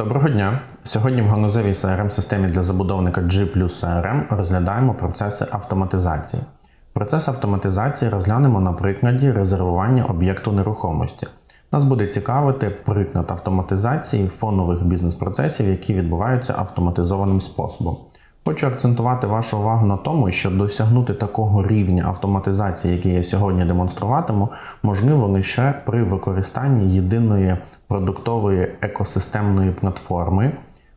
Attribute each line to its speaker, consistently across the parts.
Speaker 1: Доброго дня! Сьогодні в ганузевій crm системі для забудовника G CRM розглядаємо процеси автоматизації. Процес автоматизації розглянемо на прикладі резервування об'єкту нерухомості. Нас буде цікавити приклад автоматизації фонових бізнес-процесів, які відбуваються автоматизованим способом. Хочу акцентувати вашу увагу на тому, що досягнути такого рівня автоматизації, який я сьогодні демонструватиму, можливо лише при використанні єдиної продуктової екосистемної платформи,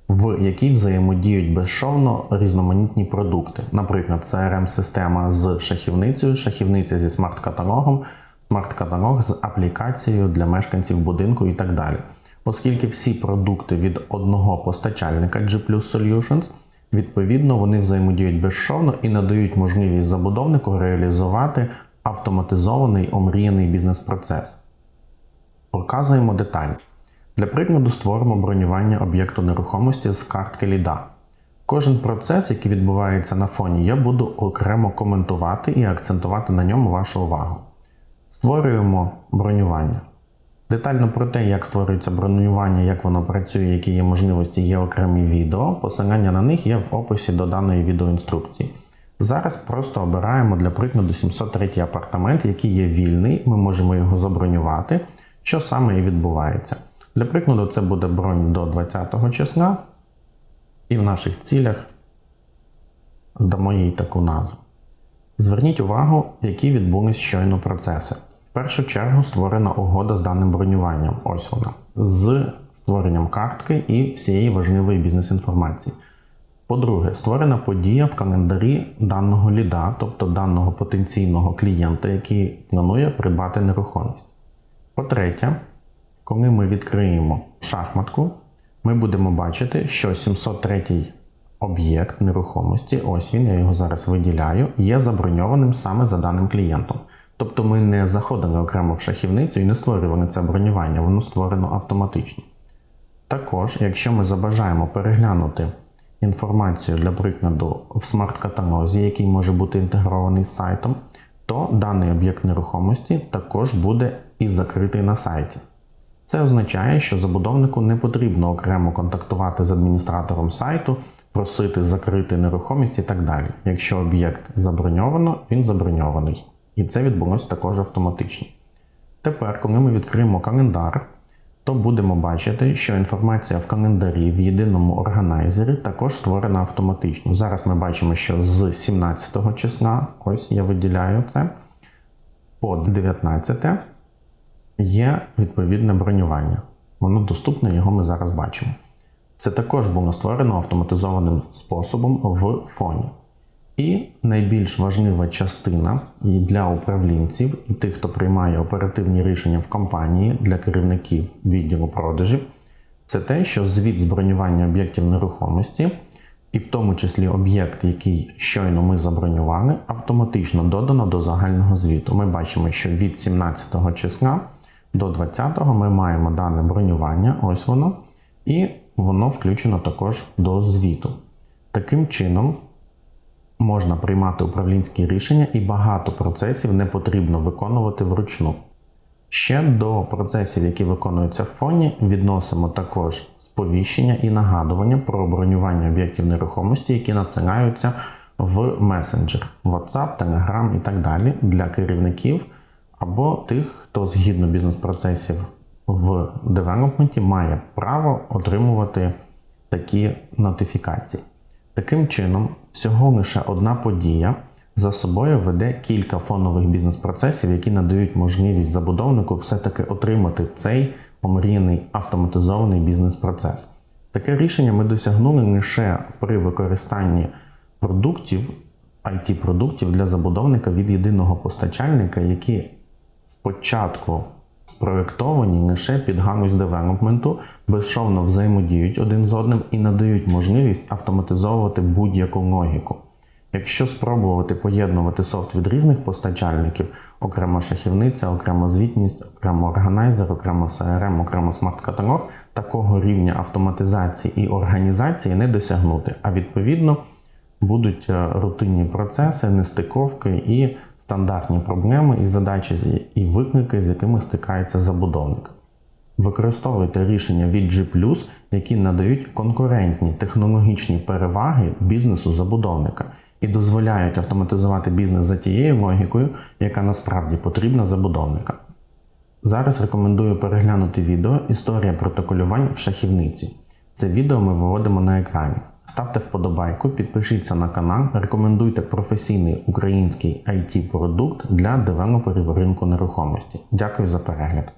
Speaker 1: в якій взаємодіють безшовно різноманітні продукти, наприклад, crm система з шахівницею, шахівниця зі смарт-каталогом, смарт-каталог з аплікацією для мешканців будинку і так далі. Оскільки всі продукти від одного постачальника G Solutions – Відповідно, вони взаємодіють безшовно і надають можливість забудовнику реалізувати автоматизований омріяний бізнес-процес. Показуємо деталі. Для прикладу створимо бронювання об'єкту нерухомості з картки ліда. Кожен процес, який відбувається на фоні, я буду окремо коментувати і акцентувати на ньому вашу увагу. Створюємо бронювання. Детально про те, як створюється бронювання, як воно працює, які є можливості, є окремі відео. Посилання на них є в описі до даної відеоінструкції. Зараз просто обираємо для прикладу 703 апартамент, який є вільний, ми можемо його забронювати, що саме і відбувається. Для прикладу, це буде бронь до 20 числа, і в наших цілях здамо їй таку назву. Зверніть увагу, які відбулись щойно процеси першу чергу створена угода з даним бронюванням. Ось вона, з створенням картки і всієї важливої бізнес-інформації. По-друге, створена подія в календарі даного ліда, тобто даного потенційного клієнта, який планує придбати нерухомість. По-третє, коли ми відкриємо шахматку, ми будемо бачити, що 703 об'єкт нерухомості, ось він, я його зараз виділяю, є заброньованим саме за даним клієнтом. Тобто ми не заходили окремо в шахівницю і не створювали це бронювання, воно створено автоматично. Також, якщо ми забажаємо переглянути інформацію для прикладу в смарт-каталозі, який може бути інтегрований з сайтом, то даний об'єкт нерухомості також буде і закритий на сайті. Це означає, що забудовнику не потрібно окремо контактувати з адміністратором сайту, просити закрити нерухомість і так далі. Якщо об'єкт заброньовано, він заброньований. І це відбулося також автоматично. Тепер, коли ми відкриємо календар, то будемо бачити, що інформація в календарі в єдиному органайзері також створена автоматично. Зараз ми бачимо, що з 17 числа, ось я виділяю це, по 19 є відповідне бронювання. Воно доступне, його ми зараз бачимо. Це також було створено автоматизованим способом в фоні. І найбільш важлива частина і для управлінців і тих, хто приймає оперативні рішення в компанії для керівників відділу продажів, це те, що звіт з бронювання об'єктів нерухомості, і в тому числі об'єкт, який щойно ми забронювали, автоматично додано до загального звіту. Ми бачимо, що від 17 числа до 20 ми маємо дане бронювання, ось воно, і воно включено також до звіту. Таким чином можна приймати управлінські рішення і багато процесів не потрібно виконувати вручну. Ще до процесів, які виконуються в фоні, відносимо також сповіщення і нагадування про бронювання об'єктів нерухомості, які надсилаються в месенджер WhatsApp, Telegram і так далі для керівників або тих, хто згідно бізнес-процесів в девелопменті має право отримувати такі нотифікації. Таким чином, всього лише одна подія за собою веде кілька фонових бізнес-процесів, які надають можливість забудовнику все-таки отримати цей омріяний автоматизований бізнес-процес. Таке рішення ми досягнули лише при використанні продуктів, IT-продуктів для забудовника від єдиного постачальника, які спочатку спроєктовані лише під галузь девелопменту, безшовно взаємодіють один з одним і надають можливість автоматизовувати будь-яку логіку. Якщо спробувати поєднувати софт від різних постачальників, окремо шахівниця, окремо звітність, окремо органайзер, окремо CRM, окремо смарт-каталог, такого рівня автоматизації і організації не досягнути. А відповідно будуть е, рутинні процеси, нестиковки і стандартні проблеми і задачі і виклики, з якими стикається забудовник. Використовуйте рішення від G+, які надають конкурентні технологічні переваги бізнесу забудовника і дозволяють автоматизувати бізнес за тією логікою, яка насправді потрібна забудовникам. Зараз рекомендую переглянути відео Історія протоколювань в шахівниці. Це відео ми виводимо на екрані. Ставте вподобайку, підпишіться на канал, рекомендуйте професійний український IT-продукт для девелоперів ринку нерухомості. Дякую за перегляд.